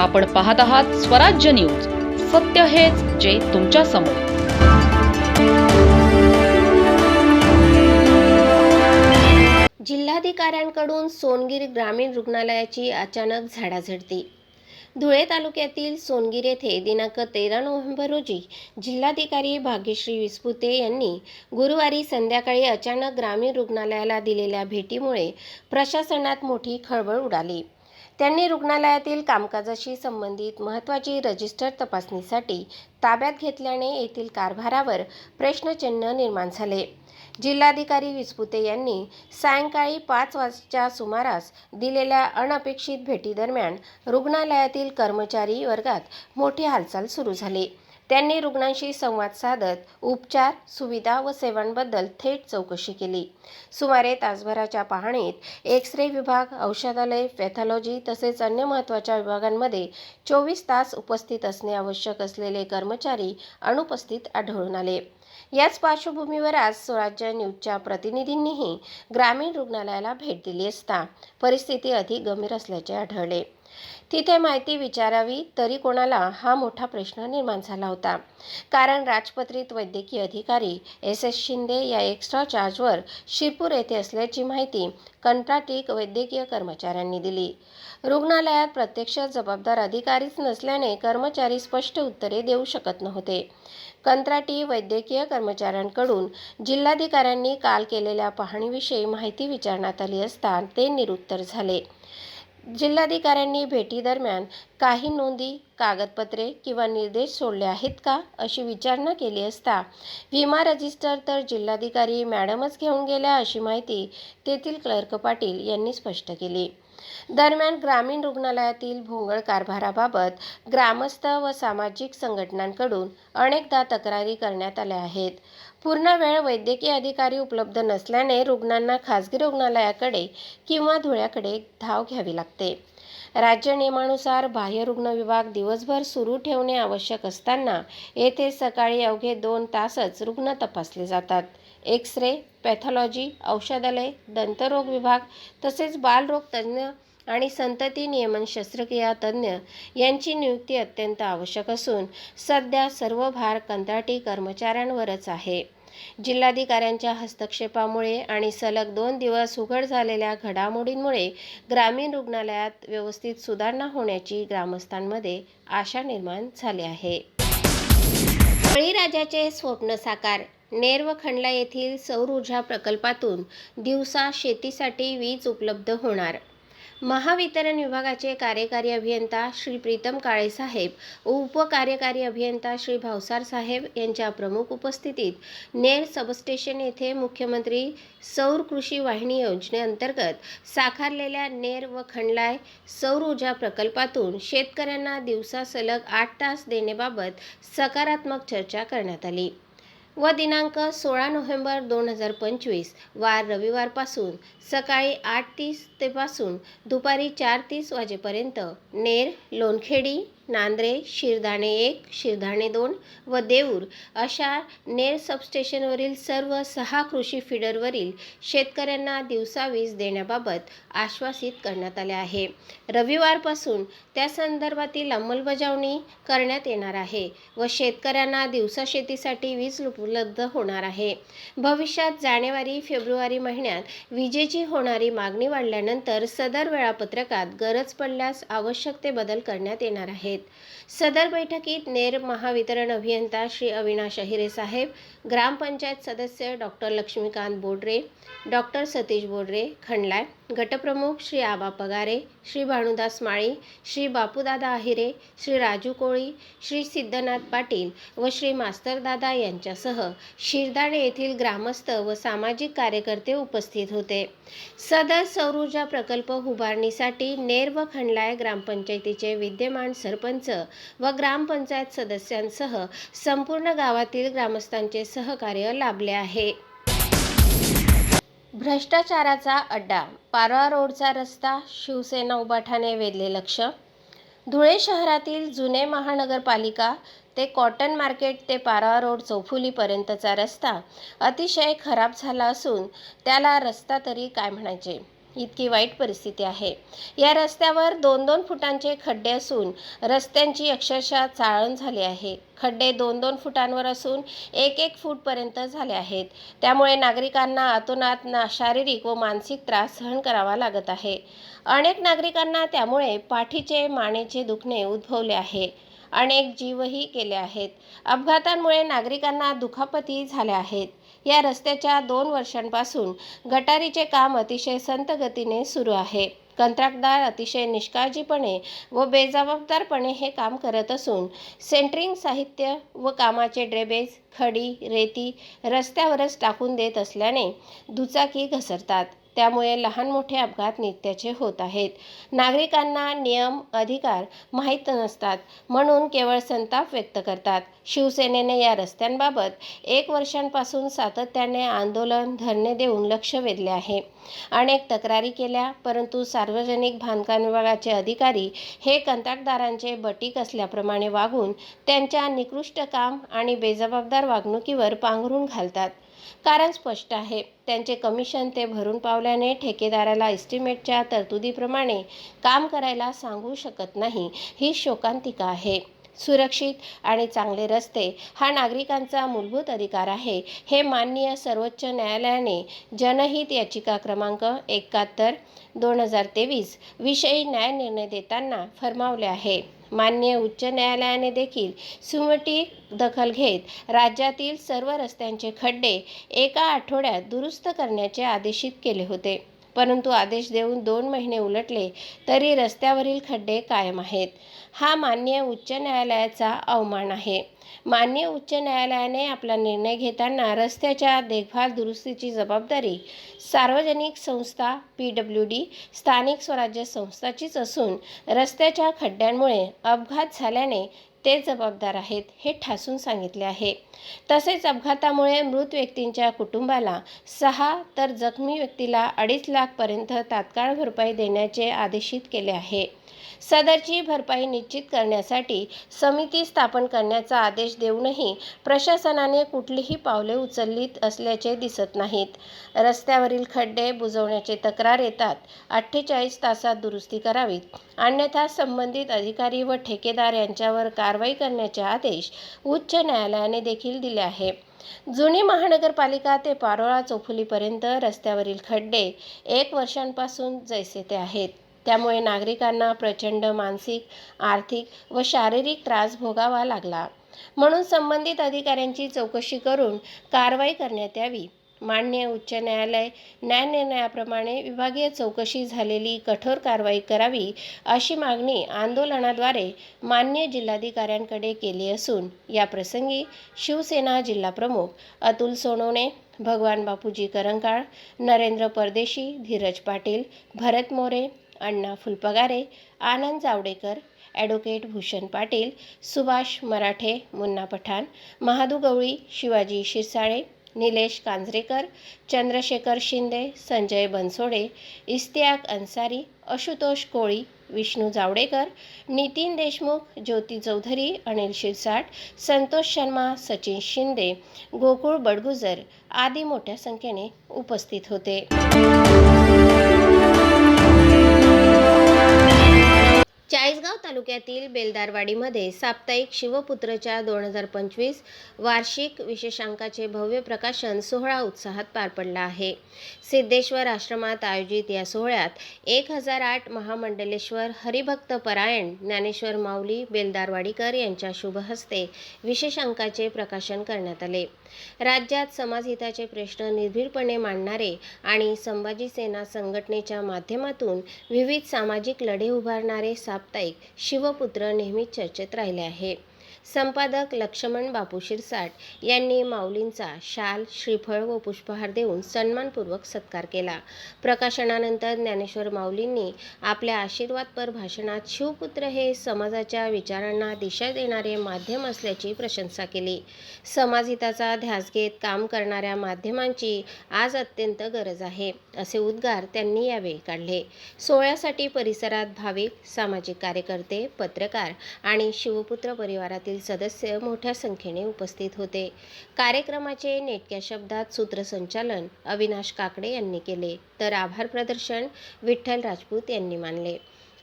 आपण पाहत आहात स्वराज्य न्यूज. सत्य हेच जे तुमच्यासमोर. जिल्हाधिकाऱ्यांकडून सोनगीर ग्रामीण रुग्णालयाची अचानक झाडाझडती. धुळे तालुक्यातील सोनगीर येथे दिनांक तेरा नोव्हेंबर रोजी जिल्हाधिकारी भाग्यश्री विस्पुते यांनी गुरुवारी संध्याकाळी अचानक ग्रामीण रुग्णालयाला दिलेल्या भेटीमुळे प्रशासनात मोठी खळबळ उडाली. त्यांनी रुग्णालयातील कामकाजाशी संबंधित महत्त्वाची रजिस्टर तपासणीसाठी ताब्यात घेतल्याने येथील कारभारावर प्रश्नचिन्ह निर्माण झाले. जिल्हाधिकारी विस्पुते यांनी सायंकाळी पाच वाजच्या सुमारास दिलेल्या अनपेक्षित भेटीदरम्यान रुग्णालयातील कर्मचारी वर्गात मोठी हालचाल सुरू झाली. त्यांनी रुग्णांशी संवाद साधत उपचार सुविधा व सेवांबद्दल थेट चौकशी केली. सुमारे तासभराच्या पाहणीत एक्स रे विभाग औषधालय पॅथॉलॉजी तसेच अन्य महत्त्वाच्या विभागांमध्ये चोवीस तास उपस्थित असणे आवश्यक असलेले कर्मचारी अनुपस्थित आढळून आले. याच पार्श्वभूमीवर आज स्वराज्य न्यूजच्या प्रतिनिधींनीही ग्रामीण रुग्णालयाला भेट दिली असता परिस्थिती अधिक गंभीर असल्याचे आढळले. तिथे माहिती विचारावी तरी कोणाला हा मोठा प्रश्न निर्माण झाला होता. कारण राजपत्रित वैद्यकीय अधिकारी एस एस शिंदे या एक्स्ट्रा चार्जवर शिरपूर येथे असल्याची माहिती कंत्राटी वैद्यकीय कर्मचाऱ्यांनी दिली. रुग्णालयात प्रत्यक्ष जबाबदार अधिकारीच नसल्याने कर्मचारी स्पष्ट उत्तरे देऊ शकत नव्हते. कंत्राटी वैद्यकीय कर्मचाऱ्यांकडून जिल्हाधिकाऱ्यांनी काल केलेल्या पाहणीविषयी माहिती विचारण्यात आली असता ते निरुत्तर झाले. जिल्हाधिकाऱ्यांनी भेटीदरम्यान काही नोंदी कागदपत्रे किंवा निर्देश सोडले आहेत का अशी विचारणा केली असता विमा रजिस्टर तर जिल्हाधिकारी मॅडमच घेऊन गेल्या अशी माहिती तेथील क्लर्क पाटील यांनी स्पष्ट केली. दरम्यान ग्रामीण रुग्णालयातील भोंगळ कारभाराबाबत ग्रामस्थ व सामाजिक संघटनांकडून अनेकदा तक्रारी करण्यात आल्या आहेत. पूर्ण वेळ वैद्यकीय अधिकारी उपलब्ध नसल्याने रुग्णांना खासगी रुग्णालयाकडे किंवा धुळ्याकडे धाव घ्यावी लागते. राज्य नियमानुसार बाह्य रुग्ण विभाग दिवसभर सुरू ठेवणे आवश्यक असताना येथे सकाळी अवघे दोन तासच रुग्ण तपासले जातात. एक्स रे पॅथॉलॉजी औषधालय दंतरोग विभाग तसेच बालरोग तज्ज्ञ आणि संतती नियमन शस्त्रक्रिया तज्ज्ञ यांची नियुक्ती अत्यंत आवश्यक असून सध्या सर्व भार कंत्राटी कर्मचाऱ्यांवरच आहे. जिल्हाधिकाऱ्यांच्या हस्तक्षेपामुळे आणि सलग दोन दिवस उघड झालेल्या घडामोडींमुळे ग्रामीण रुग्णालयात व्यवस्थित सुधारणा होण्याची ग्रामस्थांमध्ये आशा निर्माण झाली आहे. बळीराजाचे स्वप्न साकार. नेर व खंडला येथील सौर ऊर्जा प्रकल्पातून दिवसा शेतीसाठी वीज उपलब्ध होणार. महावितरण विभागाचे कार्यकारी अभियंता श्री प्रीतम काळेसाहेब व उपकार्यकारी अभियंता श्री भावसार साहेब यांच्या प्रमुख उपस्थितीत नेर सबस्टेशन येथे मुख्यमंत्री सौर कृषी वाहिनी योजनेअंतर्गत साकारलेल्या नेर व खंडलाय सौर ऊर्जा प्रकल्पातून शेतकऱ्यांना दिवसा सलग आठ तास देण्याबाबत सकारात्मक चर्चा करण्यात आली. व दिनांक सोळा नोव्हेंबर दोन हजार पंचवीस वार रविवारपासून सकाळी आठ तीस ते पासून दुपारी चार तीस वाजेपर्यंत नेर लोणखेडी नांद्रे शिरदाणे एक शिरदाणे दोन व देऊर अशा नेर सबस्टेशनवरील सर्व सहा कृषी फीडरवरील शेतकऱ्यांना दिवसा वीज देण्याबाबत आश्वासित करण्यात आले आहे. रविवारपासून त्या संदर्भातील अंमलबजावणी करण्यात येणार आहे व शेतकऱ्यांना दिवसा शेतीसाठी वीज उपलब्ध होणार आहे. भविष्यात जानेवारी फेब्रुवारी महिन्यात विजेची होणारी मागणी वाढल्यानंतर सदर वेळापत्रकात गरज पडल्यास आवश्यक ते बदल करण्यात येणार आहेत. सदर बैठकीत नेर महावितरण अभियंता श्री अविनाश अहिरे साहेब ग्रामपंचायत सदस्य डॉक्टर लक्ष्मीकांत बोडरे डॉक्टर सतीश बोडरे खंडलाय गटप्रमुख श्री आबा पगारे श्री भानुदास माळी श्री बापूदादा आहिरे श्री राजू कोळी श्री सिद्धनाथ पाटील व श्री मास्तरदादा यांच्यासह शिरदाणे येथील ग्रामस्थ व सामाजिक कार्यकर्ते उपस्थित होते. सदर सौरऊर्जा प्रकल्प उभारणीसाठी नेर व खंडलाय ग्रामपंचायतीचे विद्यमान सरपंच व ग्रामपंचायत सदस्यांसह संपूर्ण गावातील ग्रामस्थांचे सहकार्य लाभले आहे. भ्रष्टाचाराचा अड्डा पारवा रोडचा रस्ता शिवसेना उबाठाने वेधले लक्ष. धुळे शहरातील जुने महानगरपालिका ते कॉटन मार्केट ते पारवा रोड चौफुलीपर्यंतचा रस्ता अतिशय खराब झाला असून त्याला रस्ता तरी काय म्हणायचे? इतकी वाईट परिस्थिती आहे. या रस्त्यावर दोन दोन फुटांचे खड्डे असून रस्त्यांची अक्षरशः चाळण झाली आहे. खड्डे दोन दोन फुटांवर असून एक एक फूटपर्यंत झाले आहेत. त्यामुळे नागरिकांना अतोनात ना शारीरिक व मानसिक त्रास सहन करावा लागत आहे. अनेक नागरिकांना त्यामुळे पाठीचे मानेचे दुखणे उद्भवले आहे. अनेक जीवही गेले आहेत. अपघातांमुळे नागरिकांना दुखापती झाल्या आहेत. या रस्त्याच्या दोन वर्षांपासून गटारीचे काम अतिशय संत गतीने सुरू आहे. कंत्राटदार अतिशय निष्काळजीपणे व बेजबाबदारपणे हे काम करत असून सेंटरिंग साहित्य व कामाचे ड्रेबेज खडी रेती रस्त्यावरच टाकून देत असल्याने दुचाकी घसरतात. त्यामुळे लहान मोठे अपघात नित्याचे होत आहेत. नागरिकांना नियम अधिकार माहीत नसतात म्हणून केवळ संताप व्यक्त करतात. शिवसेनेने या रस्त्यांबाबत एक वर्षांपासून सातत्याने आंदोलन धरणे देऊन लक्ष वेधले आहे. अनेक तक्रारी केल्या परंतु सार्वजनिक बांधकाम विभागाचे अधिकारी हे कंत्राटदारांचे बटीक असल्याप्रमाणे वागून त्यांच्या निकृष्ट काम आणि बेजबाबदार वागणुकीवर पांघरून घालतात. कारण स्पष्ट आहे. त्यांचे कमिशन ते भरून पावल्याने ठेकेदाराला एस्टिमेटच्या तरतुदीप्रमाणे काम करायला सांगू शकत नाही. ही शोकांतिका आहे. सुरक्षित आणि चांगले रस्ते हा नागरिकांचा मूलभूत अधिकार आहे. हे माननीय सर्वोच्च न्यायालयाने जनहित याचिका क्रमांक एकाहत्तर दोन हजार तेवीस विषयी न्याय निर्णय देताना फरमावले आहे. मान्य उच्च न्यायालयाने देखील सुमटी दखल घेत राज्यातील सर्व रस्त्यांचे खड्डे एका आठवड्यात दुरुस्त करण्याचे आदेशित केले होते. परंतु आदेश देऊन दोन महिने उलटले तरी रस्त्यावरील खड्डे कायम आहेत. हा मान्य उच्च न्यायालयाचा अवमान आहे. मान्य उच्च न्यायालयाने आपला निर्णय घेताना रस्त्याच्या देखभाल दुरुस्तीची जबाबदारी सार्वजनिक संस्था पी डब्ल्यू डी स्थानिक स्वराज्य संस्थाचीच असून रस्त्याच्या खड्ड्यांमुळे अपघात झाल्याने ते जबाबदार आहेत हे ठासून सांगितले आहे. तसेच अपघातामुळे मृत व्यक्तींच्या कुटुंबाला सहा तर जखमी व्यक्तीला अडीच लाखपर्यंत तात्काळ भरपाई देण्याचे आदेशित केले आहे. सदरची भरपाई निश्चित करण्यासाठी समिती स्थापन करण्याचा आदेश देऊनही प्रशासनाने कुठलीही पावले उचललीत असल्याचे दिसत नाहीत. रस्त्यावरील खड्डे बुजवण्याचे तक्रार येतात. अठ्ठेचाळीस तासात दुरुस्ती करावीत. अन्यथा संबंधित अधिकारी व ठेकेदार यांच्यावर कारवाई करण्याचे आदेश उच्च न्यायालयाने देखील दिले आहे. जुनी महानगरपालिका ते पारोळा चोफुलीपर्यंत रस्त्यावरील खड्डे एक वर्षांपासून जैसे ते आहेत. त्यामुळे नागरिकांना प्रचंड मानसिक आर्थिक व शारीरिक त्रास भोगावा लागला. म्हणून संबंधित अधिकाऱ्यांची चौकशी करून कारवाई करण्यात यावी. मान्य उच्च न्यायालय न्यायनिर्णयाप्रमाणे विभागीय चौकशी झालेली कठोर कारवाई करावी अशी मागणी आंदोलनाद्वारे मान्य जिल्हाधिकाऱ्यांकडे केली असून या प्रसंगी शिवसेना जिल्हाप्रमुख अतुल सोनवणे भगवान बापूजी करंकाळ नरेंद्र परदेशी धीरज पाटील भरत मोरे अण्णा फुलपगारे आनंद जावडेकर ॲडव्होकेट भूषण पाटील सुभाष मराठे मुन्ना पठाण महादू गवळी शिवाजी शिरसाळे निलेश कांजरेकर चंद्रशेखर शिंदे संजय बनसोडे इस्तियाक अन्सारी आशुतोष कोळी विष्णू जावडेकर नितीन देशमुख ज्योती चौधरी अनिल शिरसाट संतोष शर्मा सचिन शिंदे गोकुळ बडगुजर आदी मोठ्या संख्येने उपस्थित होते. चाळीसगाव तालुक्यातील बेलदारवाडीमध्ये साप्ताहिक शिवपुत्रच्या दोन हजार पंचवीस वार्षिक विशेषांकाचे भव्य प्रकाशन सोहळा उत्साहात पार पडला आहे. सिद्धेश्वर आश्रमात आयोजित या सोहळ्यात एक हजार आठ महामंडलेश्वर हरिभक्त परायण ज्ञानेश्वर माऊली बेलदारवाडीकर यांच्या शुभहस्ते विशेषांकाचे प्रकाशन करण्यात आले. राज्यात समाजहिताचे प्रश्न निर्भीडपणे मांडणारे आणि संभाजी सेना संघटनेच्या माध्यमातून विविध सामाजिक लढे उभारणारे साप्ताहिक शिवपुत्र नेहमी चर्चेत राहिले आहे. संपादक लक्ष्मण बापू शिरसाट यांनी माऊलींचा शाल श्रीफळ व पुष्पहार देऊन सन्मानपूर्वक सत्कार केला. प्रकाशनानंतर ज्ञानेश्वर माऊलींनी आपल्या आशीर्वादपर भाषणात शिवपुत्र हे समाजाच्या विचारांना दिशा देणारे माध्यम असल्याची प्रशंसा केली. समाजहिताचा ध्यास घेत काम करणाऱ्या माध्यमांची आज अत्यंत गरज आहे असे उद्गार त्यांनी यावेळी काढले. सोहळ्यासाठी परिसरात भाविक सामाजिक कार्यकर्ते पत्रकार आणि शिवपुत्र परिवारात परिवारातील सदस्य मोठ्या संख्येने उपस्थित होते. कार्यक्रमाचे नेटक्या शब्दात सूत्रसंचालन अविनाश काकडे यांनी केले. तर आभार प्रदर्शन विठ्ठल राजपूत यांनी मानले.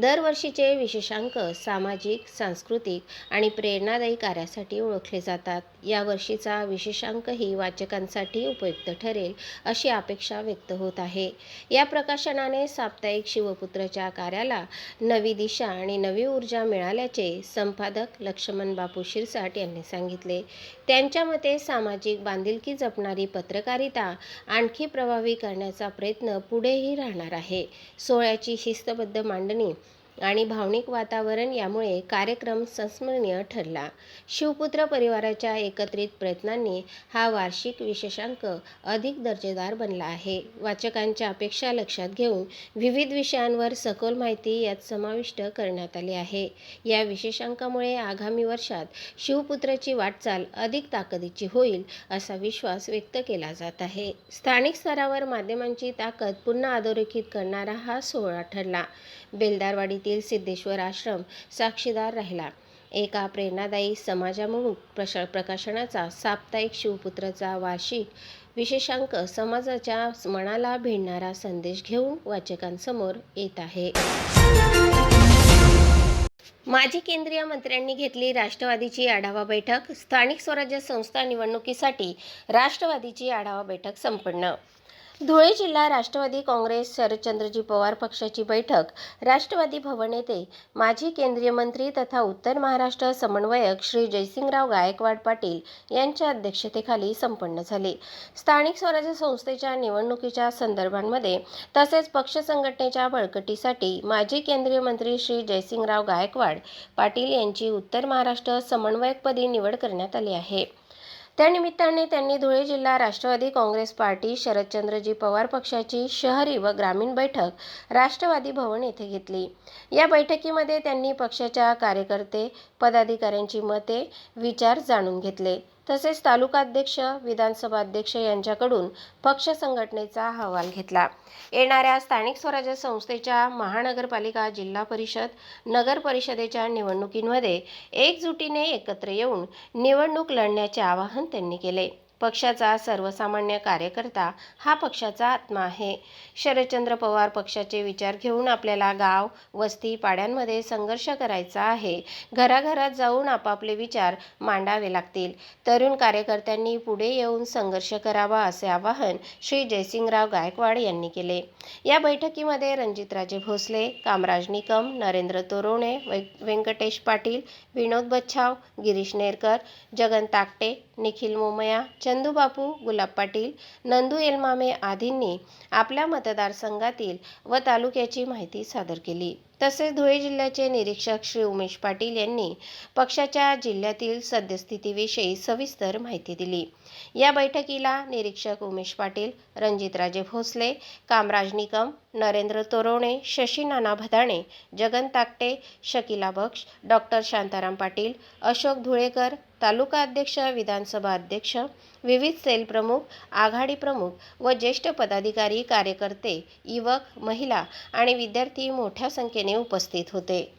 दरवर्षीचे विशेषांक सामाजिक सांस्कृतिक आणि प्रेरणादायी कार्यासाठी ओळखले जातात. या वर्षीचा विशेषांकही वाचकांसाठी उपयुक्त ठरेल अशी अपेक्षा व्यक्त होत आहे. या प्रकाशनाने साप्ताहिक शिवपुत्रच्या कार्याला नवी दिशा आणि नवी ऊर्जा मिळाल्याचे संपादक लक्ष्मण बापू शिरसाट यांनी सांगितले. त्यांच्या मते सामाजिक बांधिलकी जपणारी पत्रकारिता आणखी प्रभावी करण्याचा प्रयत्न पुढेही राहणार आहे. सोहळ्याची शिस्तबद्ध मांडणी आणि भावनिक वातावरण यामुळे कार्यक्रम संस्मरणीय ठरला. शिवपुत्र परिवाराच्या एकत्रित प्रयत्नांनी हा वार्षिक विशेषांक अधिक दर्जेदार बनला आहे. वाचकांच्या अपेक्षा लक्षात घेऊन विविध विषयांवर सखोल माहिती यात समाविष्ट करण्यात आली आहे. या विशेषांकामुळे आगामी वर्षात शिवपुत्राची वाटचाल अधिक ताकदीची होईल असा विश्वास व्यक्त केला जात आहे. स्थानिक स्तरावर माध्यमांची ताकद पुन्हा अधोरेखित करणारा हा सोहळा ठरला. बेलदारवाडीतील सिद्धेश्वर आश्रम साक्षीदार राहिला. एका प्रेरणादायी समाजामुख प्रश प्रकाशनाचा साप्ताहिक शिवपुत्राचा वार्षिक विशेषांक समाजाच्या मनाला भिडणारा संदेश घेऊन वाचकांसमोर येत आहे. माजी केंद्रीय मंत्र्यांनी घेतली राष्ट्रवादीची आढावा बैठक. स्थानिक स्वराज्य संस्था निवडणुकीसाठी राष्ट्रवादीची आढावा बैठक संपन्न. धुळे जिल्हा राष्ट्रवादी काँग्रेस शरदचंद्रजी पवार पक्षाची बैठक राष्ट्रवादी भवन येथे. माजी केंद्रीय मंत्री तथा उत्तर महाराष्ट्र समन्वयक श्री जयसिंगराव गायकवाड पाटील यांच्या अध्यक्षतेखाली संपन्न झाली. स्थानिक स्वराज्य संस्थेच्या निवडणुकीच्या संदर्भांमध्ये तसेच पक्ष संघटनेच्या बळकटीसाठी माजी केंद्रीय मंत्री श्री जयसिंगराव गायकवाड पाटील यांची उत्तर महाराष्ट्र समन्वयकपदी निवड करण्यात आली आहे. त्यानिमित्ताने त्यांनी धुळे जिल्हा राष्ट्रवादी काँग्रेस पार्टी शरदचंद्रजी पवार पक्षाची शहरी व ग्रामीण बैठक राष्ट्रवादी भवन येथे घेतली. या बैठकीमध्ये त्यांनी पक्षाच्या कार्यकर्ते पदाधिकाऱ्यांची मते विचार जाणून घेतले. तसेच तालुकाध्यक्ष विधानसभा अध्यक्ष यांच्याकडून पक्ष संघटनेचा अहवाल घेतला. येणाऱ्या स्थानिक स्वराज्य संस्थेच्या महानगरपालिका जिल्हा परिषद नगर परिषदेच्या निवडणुकींमध्ये एकजुटीने एकत्र येऊन निवडणूक लढण्याचे आवाहन त्यांनी केले. पक्षाचा सर्वसामान्य कार्यकर्ता हा पक्षाचा आत्मा आहे. शरदचंद्र पवार पक्षाचे विचार घेऊन आपल्याला गाव वस्ती पाड्यांमध्ये संघर्ष करायचा आहे. घराघरात जाऊन आपापले विचार मांडावे लागतील. तरुण कार्यकर्त्यांनी पुढे येऊन संघर्ष करावा असे आवाहन श्री जयसिंगराव गायकवाड यांनी केले. या बैठकीमध्ये रणजितराजे भोसले कामराज निकम नरेंद्र तोरोणे वै व्यंकटेश पाटील विनोद बच्छाव गिरीश नेरकर जगन ताकटे निखिल मोमया चंदूबापू गुलाब पाटील नंदू एलमामे आदींनी आपल्या मतदारसंघातील व तालुक्याची माहिती सादर केली. तसेच धुळे जिल्ह्याचे निरीक्षक श्री उमेश पाटील यांनी पक्षाच्या जिल्ह्यातील सद्यस्थितीविषयी सविस्तर माहिती दिली. या बैठकीला निरीक्षक उमेश पाटील रणजितराजे भोसले कामराज निकम नरेंद्र तोरवणे शशी नाना भदाणे जगन ताकटे शकिला बक्ष डॉक्टर शांताराम पाटील अशोक धुळेकर तालुका अध्यक्ष विधानसभा अध्यक्ष विविध सेल प्रमुख आघाडी प्रमुख व ज्येष्ठ पदाधिकारी कार्यकर्ते युवक महिला आणि विद्यार्थी मोठ्या संख्येने उपस्थित होते.